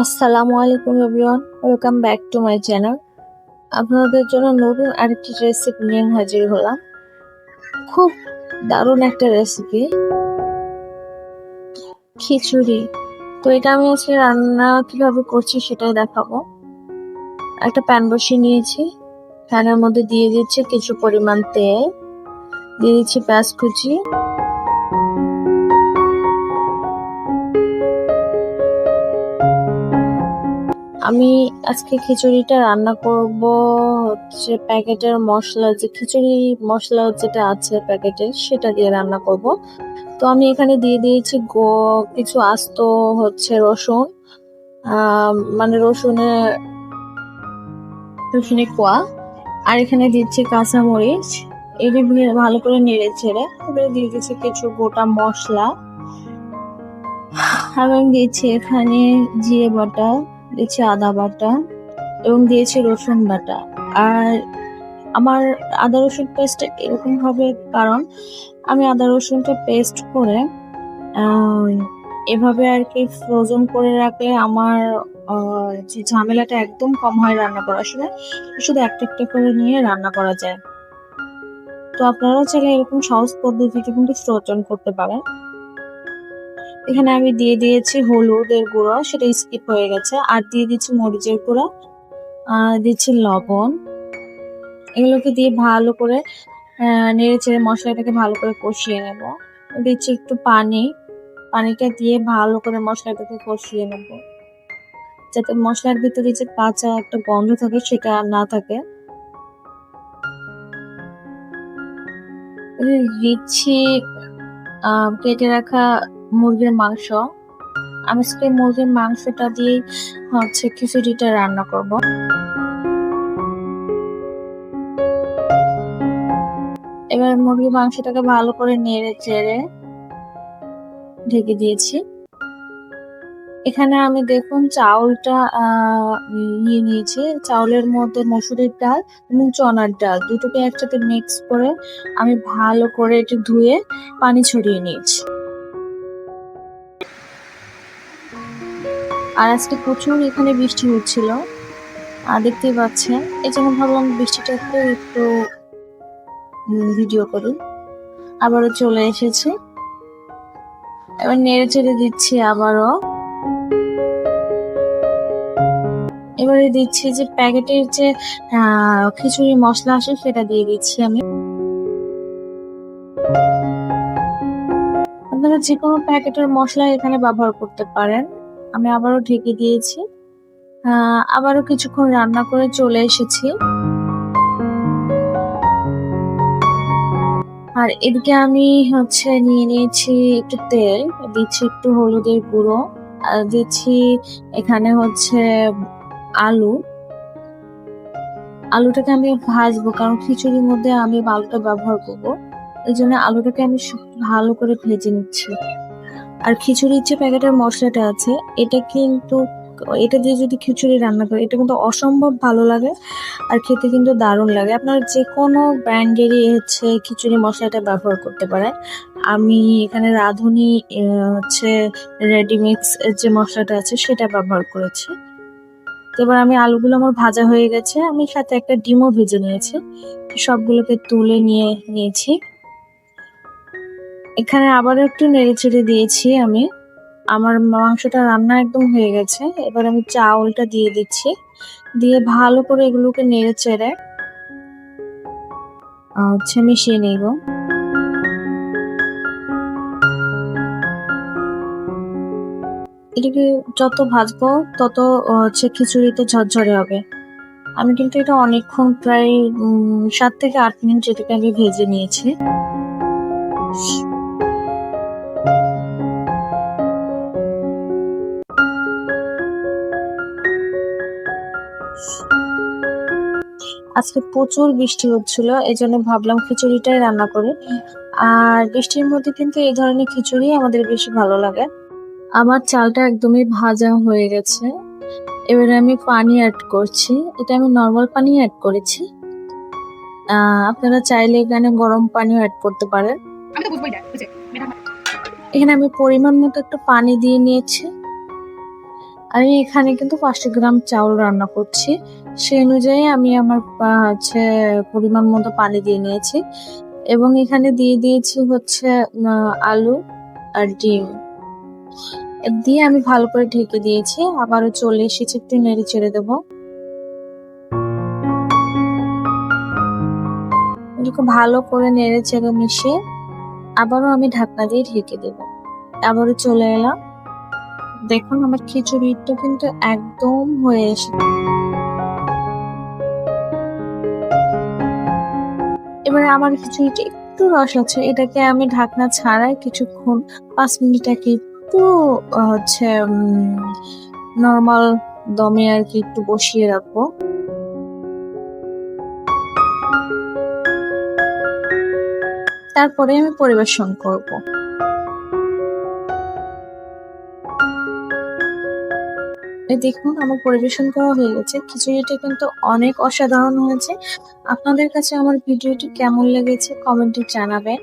আসসালামু আলাইকুম everyone, welcome back to my channel. আপনাদের জন্য নতুন আরেকটি রেসিপি নিয়ে হাজির হলাম। খুব দারুণ একটা রেসিপি। খিচুড়ি। তো এটা আমি আজকে রান্না কীভাবে করছি সেটাই দেখাবো। একটা প্যান বসিয়ে নিয়েছি। প্যানের মধ্যে দিয়ে দিচ্ছি কিছু পরিমাণ তেল। দিয়ে দিচ্ছি পেঁয়াজ কুচি। আমি আজকে খিচুড়িটা রান্না করব হচ্ছে প্যাকেটের মশলা, যে খিচুড়ি মশলা যেটা আছে প্যাকেটের সেটা দিয়ে রান্না করব। তো আমি এখানে দিয়ে দিয়েছি গো, কিছু আস্ত হচ্ছে রসুন মানে রসুনের রসুনের কোয়া, আর এখানে দিচ্ছি কাঁচামরিচ। এটি ভালো করে নেড়ে ছেড়ে এবারে দিয়ে দিচ্ছি কিছু গোটা মশলা। আর আমি দিয়েছি এখানে জিরে বাটা। দিয়েছি আদা বাটা এবং দিয়েছি রসুন বাটা। আর আমার আদা রসুন পেস্ট এরকম হবে? কারণ আমি আদা রসুনটা পেস্ট করে এভাবে আর কি ফ্রোজন করে রাখলে আমার যে ঝামেলাটা একদম কম হয় রান্না করার। সময় শুধু একটা একটা করে নিয়ে রান্না করা যায়। তো আপনারাও চাইলে এরকম সহজ পদ্ধতিতে কিন্তু ফ্রোজন করতে পারেন। এখানে আমি দিয়ে দিয়েছি হলুদের গুঁড়ো, সেটা স্কিপ হয়ে গেছে। আর দিয়ে দিচ্ছি মরিচের গুঁড়ো, আর দিচ্ছি লবণ। এগুলোকে দিয়ে ভালো করে নেড়ে চেড়ে মশলাটাকে ভালো করে কষিয়ে নেব। দিচ্ছি একটু পানি, পানিটা দিয়ে ভালো করে মশলাটাকে কষিয়ে নেব। যাতে মশলার ভিতরে যে কাঁচা একটা গন্ধ থাকে, সেটা না থাকে। দিচ্ছি কেটে রাখা মুরগির মাংস। আমি আজকে মুরগির মাংসটা দিয়ে হচ্ছে খিচুড়িটা রান্না করব। এবার মুরগির মাংসটাকে ভালো করে নেড়ে চেড়ে ঢেকে দিয়েছি। এখানে আমি দেখুন চাউলটা নিয়ে নিয়েছি। চাউলের মধ্যে মসুরির ডাল এবং চনার ডাল দুটোকে একসাথে মিক্স করে আমি ভালো করে একটু ধুয়ে পানি ছড়িয়ে নিয়েছি। আর আজকে প্রচুর এখানে বৃষ্টি হচ্ছিল। আর দেখতেই পাচ্ছেন, এই জন্য ভাবলাম বৃষ্টিটাকে একটু ভিডিও করি। আবারও চলে এসেছে। এবার নেড়ে চেড়ে দিচ্ছি আবারও। এবারে দিচ্ছি যে প্যাকেটের যে খিচুড়ি মশলা আসে সেটা দিয়ে দিচ্ছি আমি। আপনারা যে কোনো প্যাকেটের মশলা এখানে ব্যবহার করতে পারেন। আমি আবারও ঢেকে দিয়েছি। আবারও কিছুক্ষণ রান্না করে চলে এসেছি। আর এদিকে আমি হচ্ছে নিয়ে নিয়েছি একটু তেল, দিচ্ছি একটু হলুদের গুঁড়ো দিচ্ছি এখানে হচ্ছে আলু। আলুটাকে আমি ভাজবো, কারণ খিচুড়ির মধ্যে আমি আলুটা ব্যবহার করব। এই জন্য আলুটাকে আমি ভালো করে ভেজে নিচ্ছি। আর খিচুড়ির যে প্যাকেটের মশলাটা আছে, এটা কিন্তু, এটা দিয়ে যদি খিচুড়ি রান্না করে, এটা কিন্তু অসম্ভব ভালো লাগে আর খেতে কিন্তু দারুণ লাগে। আপনার যে কোনো ব্র্যান্ডেরই হচ্ছে খিচুড়ি মশলাটা ব্যবহার করতে পারেন। আমি এখানে রাঁধুনি হচ্ছে রেডিমিক্স যে মশলাটা আছে, সেটা ব্যবহার করেছি। এবার আমি আলুগুলো আমার ভাজা হয়ে গেছে। আমি সাথে একটা ডিমও ভেজে নিয়েছি। সবগুলোকে তুলে নিয়ে নিয়েছি। এখানে আবারও একটু নেড়ে চেড়ে দিয়েছি আমি। আমার মাংসটা রান্না একদম হয়ে গেছে। এবার আমি চাউলটা দিয়ে দিচ্ছি। দিয়ে ভালো করে এগুলোকে নেড়ে চেড়ে আহ, হচ্ছে মিশিয়ে নেব। এটাকে যত ভাজবো তত হচ্ছে খিচুড়িতে ঝরঝরে হবে। আমি কিন্তু এটা অনেকক্ষণ প্রায় সাত থেকে আট মিনিট যেটাকে আমি ভেজে নিয়েছি। আজকে প্রচুর বৃষ্টি হচ্ছিল এই জন্য ভাবলাম খিচুড়িটাই রান্না করি। আর বৃষ্টির মধ্যে কিন্তু এই ধরনের খিচুড়ি আমাদের বেশি ভালো লাগে। আমার চালটা একদমই ভাজা হয়ে গেছে। এবারে আমি পানি অ্যাড করছি। এটা আমি নর্মাল পানি অ্যাড করেছি। আপনারা চাইলে এখানে গরম পানিও অ্যাড করতে পারেন। এখানে আমি পরিমাণ মতো একটু পানি দিয়ে নিয়েছি। আমি এখানে কিন্তু পাঁচশো গ্রাম চাউল রান্না করছি। সেই অনুযায়ী আমি আমার হচ্ছে পরিমাণ মতো পানি দিয়ে নিয়েছি এবং এখানে দিয়ে দিয়েছি হচ্ছে আলু আর ডিম। দিয়ে আমি ভালো করে ঢেকে দিয়েছি, আবারও চলে এসেছি, একটু নেড়ে চেড়ে দেবো। ভালো করে নেড়ে চেড়ে মিশিয়ে আবারও আমি ঢাকনা দিয়ে ঢেকে দেব। আবারও চলে এলাম। দেখুন, আমার খিচুড়িটা কিন্তু একদম হয়ে এসে এবারে আমার কিছু একটু রস আছে, এটাকে আমি ঢাকনা ছাড়াই কিছুক্ষণ, পাঁচ মিনিট আগে একটু হচ্ছে নর্মাল দমে আর কি একটু বসিয়ে রাখব। তারপরে আমি পরিবেশন করব। দেখুন, আমার পরিবেশন করা হয়ে গেছে। খিচুড়িটা কিন্তু অনেক অসাধারণ হয়েছে। আপনাদের কাছে আমার ভিডিওটি কেমন লেগেছে কমেন্টে জানাবেন।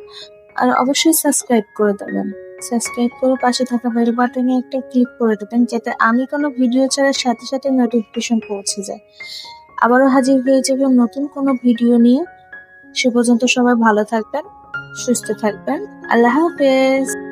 আর অবশ্যই সাবস্ক্রাইব করে দেবেন। সাবস্ক্রাইব করে পাশে থাকা বেল বাটনে একটা ক্লিক করে দেবেন, যাতে আমি কোনো ভিডিও ছাড়ার সাথে সাথে নোটিফিকেশন পৌঁছে যায়। আবারও হাজির হয়ে যাবে নতুন কোনো ভিডিও নিয়ে। সে পর্যন্ত সবাই ভালো থাকবেন, সুস্থ থাকবেন। আল্লাহ হাফেজ।